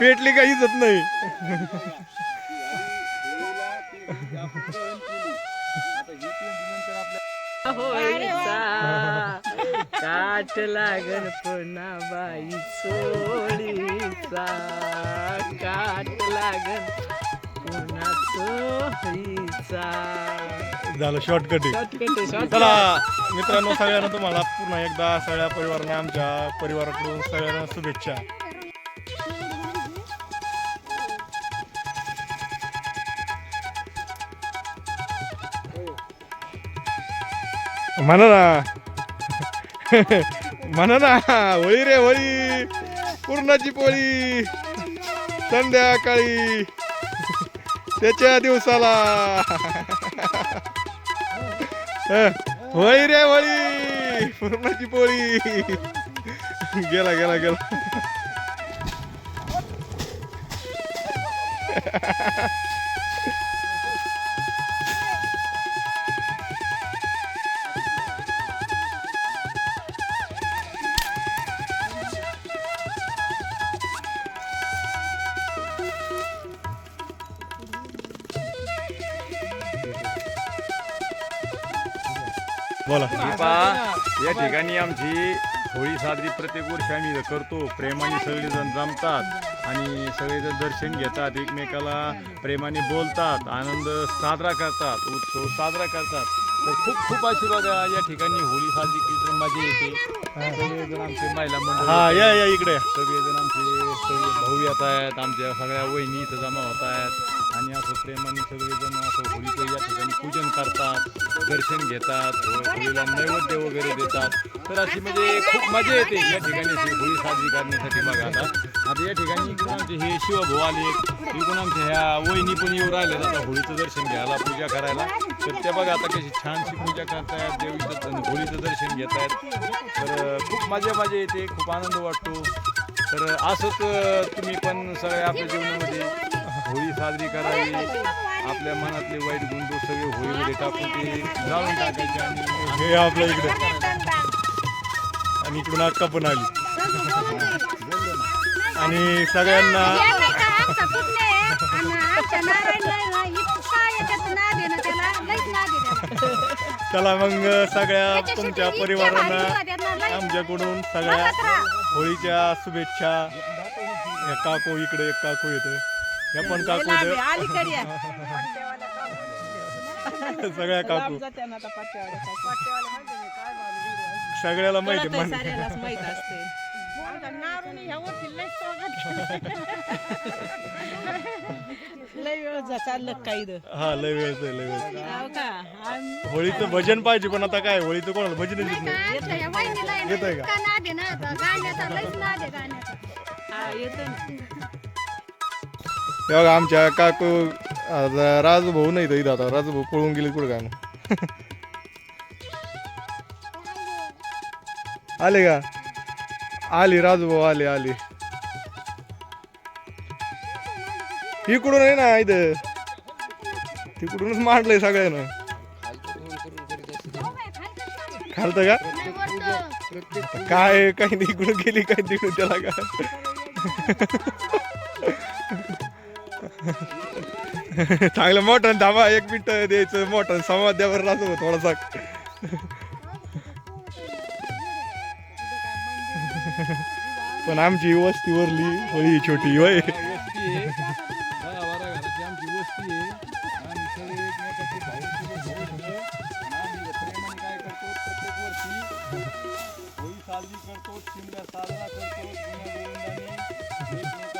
पेटली काही जात नाही? काट लागन पुन्हा बाई चोळीचा. काट लागन झालं शॉर्टकट. चला मित्रांनो सगळ्यांना तुम्हाला पुन्हा एकदा सगळ्या परिवाराने आमच्या परिवाराकडून सगळ्यांना शुभेच्छा. म्हणा ना. म्हणा ना. होळी रे होळी. पूर्णाची पोळी. संध्याकाळी. त्याच्या दिवसाला. होळी रे होळी. पूर्णाची पोळी. गेला गेला गेला. बोला. पहा या ठिकाणी आमची होळी साजरी प्रत्येक वर्षी आम्ही करतो. प्रेमाने सगळेजण जमतात आणि सगळेजण दर्शन घेतात एकमेकाला प्रेमाने बोलतात आनंद साजरा करतात उत्सव साजरा करतात. तर खूप खूप बघा या ठिकाणी होळी साजरी मजा येते सगळेजण आमचे महिला मंडळ हा या या इकडे. सगळेजण आमचे सगळे भाऊ येत आहेत आमच्या सगळ्या वहिनी इथं जमा होत आहेत. आणि असं प्रेमाने सगळेजण असं होळीचं या ठिकाणी पूजन करतात दर्शन घेतात होळीला नैवेद्य वगैरे देतात. तर अशी म्हणजे खूप मजा येते या ठिकाणी अशी होळी साजरी करण्यासाठी बघा आता. आता या ठिकाणी इकडून आमचे हे शिवभाऊ आले. इकडून आमच्या ह्या वहिनी पण येऊ राहिले आता होळीचं दर्शन घ्यायला पूजा करायला. तर त्या बघा आता कशी छानशी पूजा करतायत देवीचं होळीचं दर्शन घेत आहेत तर खूप मजा मजा येते खूप आनंद वाटतो. तर असंच तुम्ही पण सगळ्या आपल्या जीवनामध्ये होळी साजरी करावी. आपल्या मनातले वाईट गुण सगळे होळीमध्ये टाकून ते जाळून टाकायचे आणि हे आपल्या इकडे. आणि इकडून अक्का पण आली. आणि सगळ्यांना चला मग सगळ्या तुमच्या परिवारांना आमच्याकडून सगळ्या होळीच्या शुभेच्छा. हे काकू इकडे एक काकू येतो हे पण काकू. सगळ्या काकू. सगळ्याला माहिती आहे, लय वेळ जा- चाललं काही द. हा लय वेळच आहे, लय वेळ हाव का? आम- होळीचं भजन पाहिजे पण आता काय होळीचं कोणाला भजनच येत नाही. येतंय का? हा येतो ना. हे बघा आमच्या काकू आता राजू भाऊ नाही तर इथं आता राजू भाऊ पळून गेले कुठं काय आले का? आली राजू भाऊ आले आले. इकडून आहे ना इथं. तिकडूनच मांडलंय सगळ्यानं. खालत का? काय काही नाही इकडून गेली काय तिकडून त्याला काय चांगलं मोठं धाबा एक मिनिट द्यायचं मोठं संवाद द्यावर राहतो थोडासा. पण आमची वस्ती वरली होळी छोटी होय. होळी साजरी करतो शिमगा साजरा करतो जुन्या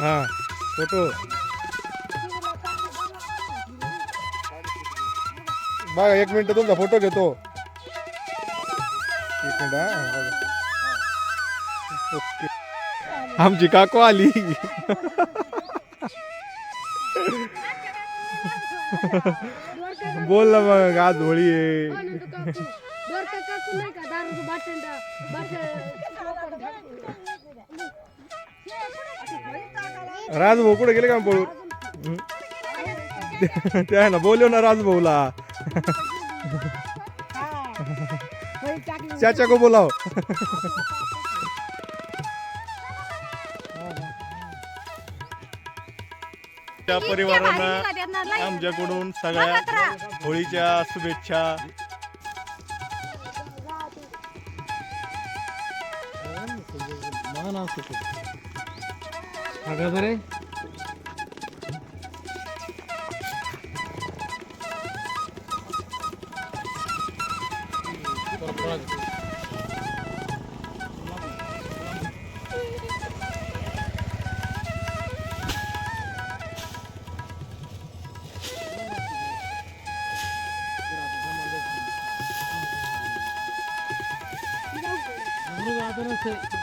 हा फोटो. बघा एक मिनिट तुमचा फोटो घेतो. एक मिनिट ओके. आमची काको आली. बोल ना मग आज होळी आहे. राजभाऊ कुठे गेले का पळून? हं? ते आहे ना बोलव ना राजभाऊला. चाचा को बोलाव. त्या परिवारांना आमच्याकडून सगळ्या होळीच्या शुभेच्छा. बरे Gracias.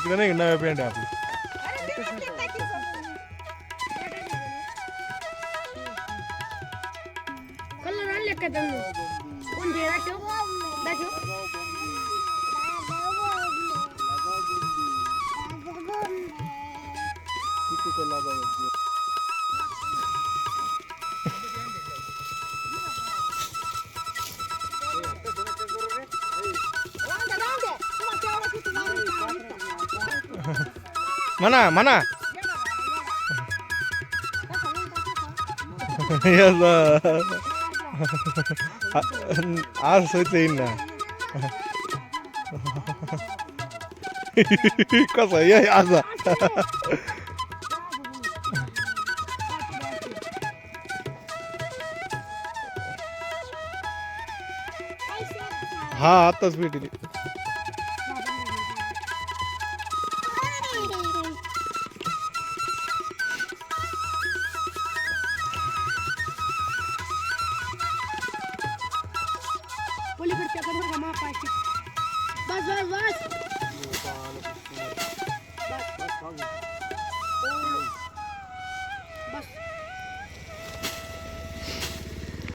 तिकडे नाही का नव्या पेंट आहे आपली कलर आणले का त्यांनी कोणते दाखव दाखव म्हणा म्हणा Yes, uh, आज सोयचं येईन ना कसं ये असा हा आताच भेटली પાછી. બસ બસ બસ.